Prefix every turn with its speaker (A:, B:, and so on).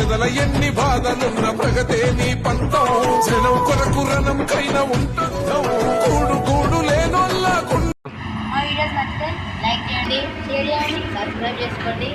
A: ఎదల ఎన్ని బాధలున్న ప్రగతే నీ పంతం. జనం కొరకు రణం కైన ఉంటుందం. కూడు కూడు లేనోళ్ళకుండా
B: మా వీడియోస్ నచ్చితే లైక్ చేయండి షేర్ చేయండి సబ్స్క్రైబ్ చేసుకోండి.